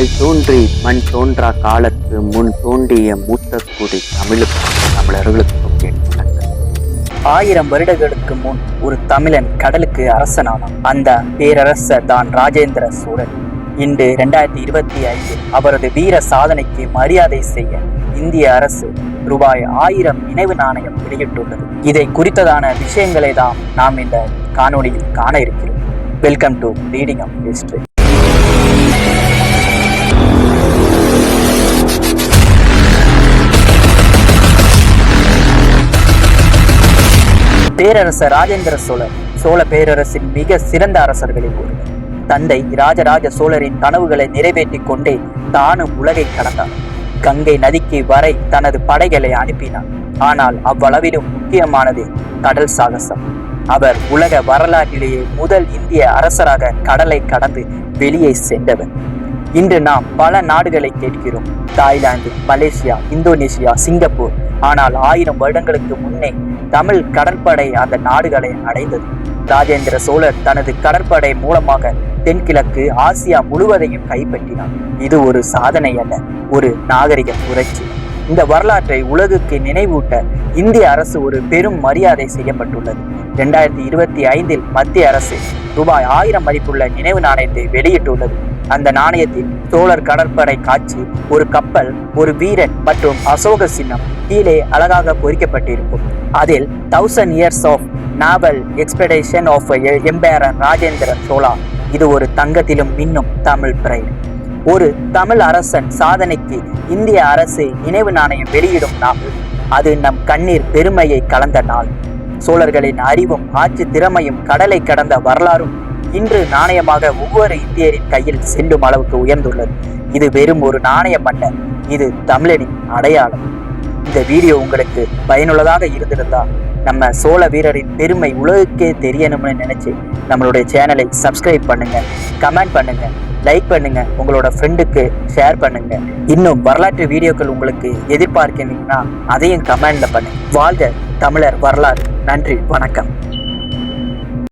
கால் தோன்றி மண் தோன்றா காலத்து முன் தோன்றிய மூத்த குடி தமிழுக்கும் தமிழர்களுக்கும் என் ஆயிரம் வருடங்களுக்கு முன் ஒரு தமிழன் கடலுக்கு அரசனானான். அந்த பேரரசர் தான் ராஜேந்திர சோழன் இன்று இரண்டாயிரத்தி இருபத்தி ஐந்தில் அவரது வீர சாதனைக்கு மரியாதை செய்ய இந்திய அரசு ரூபாய் ஆயிரம் நினைவு நாணயம் வெளியிட்டுள்ளது. இதை குறித்ததான விஷயங்களை தான் நாம் இந்த காணொலியில் காண இருக்கிறோம். Welcome to reading of history பேரரசர் ராஜேந்திர சோழர் சோழ பேரரசின் மிக சிறந்த அரசர்களில் ஒருவர். தந்தை ராஜராஜ சோழரின் கனவுகளை நிறைவேற்றிக் கொண்டே தானும் உலகை கடந்தார் கங்கை நதிக்கு வரை தனது படைகளை அனுப்பினார் ஆனால் அவ்வளவிலும் முக்கியமானது கடல் சாகசம். அவர் உலக வரலாற்றிலேயே முதல் இந்திய அரசராக கடலை கடந்து வெளியே சென்றவர். இன்று நாம் பல நாடுகளை கேட்கிறோம். Thailand Malaysia Indonesia Singapore. ஆனால் ஆயிரம் வருடங்களுக்கு முன்னே தமிழ் கடற்படை அந்த நாடுகளை அடைந்தது. ராஜேந்திர சோழர் தனது கடற்படை மூலமாக தென்கிழக்கு ஆசியா முழுவதையும் கைப்பற்றினார். இது ஒரு சாதனை அல்ல ஒரு நாகரிக புரட்சி. இந்த வரலாற்றை உலகுக்கு நினைவூட்ட இந்திய அரசு ஒரு பெரும் மரியாதை செய்யப்பட்டுள்ளது. இரண்டாயிரத்தி இருபத்தி ஐந்தில் மத்திய அரசு ரூபாய் ஆயிரம் மதிப்புள்ள நினைவு நாணயத்தை வெளியிட்டுள்ளது. அந்த நாணயத்தில் சோழர் கடற்படை காட்சி ஒரு கப்பல் ஒரு வீரன் மற்றும் அசோக சின்னம் கீழே அழகாக பொறிக்கப்பட்டிருக்கும். அதில் thousand years of naval expedition of emperor Rajendra Chola இது ஒரு தங்கத்திலும் மின்னும் தமிழ் பிரைடு ஒரு தமிழ் அரசன் சாதனைக்கு இந்திய அரசு நினைவு நாணயம் வெளியிடும் நாள். அது நம் கண்ணீர் பெருமையை கலந்த நாள். சோழர்களின் அறிவும் ஆட்சி திறமையும் கடலை கடந்த வரலாறும் இன்று நாணயமாக ஒவ்வொரு இந்தியரின் கையில் செல்லும் அளவுக்கு உயர்ந்துள்ளது. இது வெறும் ஒரு நாணயம் அல்ல இது தமிழனின் அடையாளம். இந்த வீடியோ உங்களுக்கு பயனுள்ளதாக இருந்திருந்தா நம்ம சோழ வீரரின் பெருமை உலகுக்கே தெரியணும்னு நினைச்சு நம்மளுடைய சேனலை சப்ஸ்கிரைப் பண்ணுங்க கமெண்ட் பண்ணுங்க லைக் பண்ணுங்க உங்களோட ஃப்ரெண்டுக்கு ஷேர் பண்ணுங்க. இன்னும் வரலாற்று வீடியோக்கள் உங்களுக்கு எதிர்பார்க்கிறீங்கன்னா அதையும் கமெண்ட்ல பண்ணுங்க. வாழ்க தமிழர் வரலாறு. நன்றி வணக்கம்.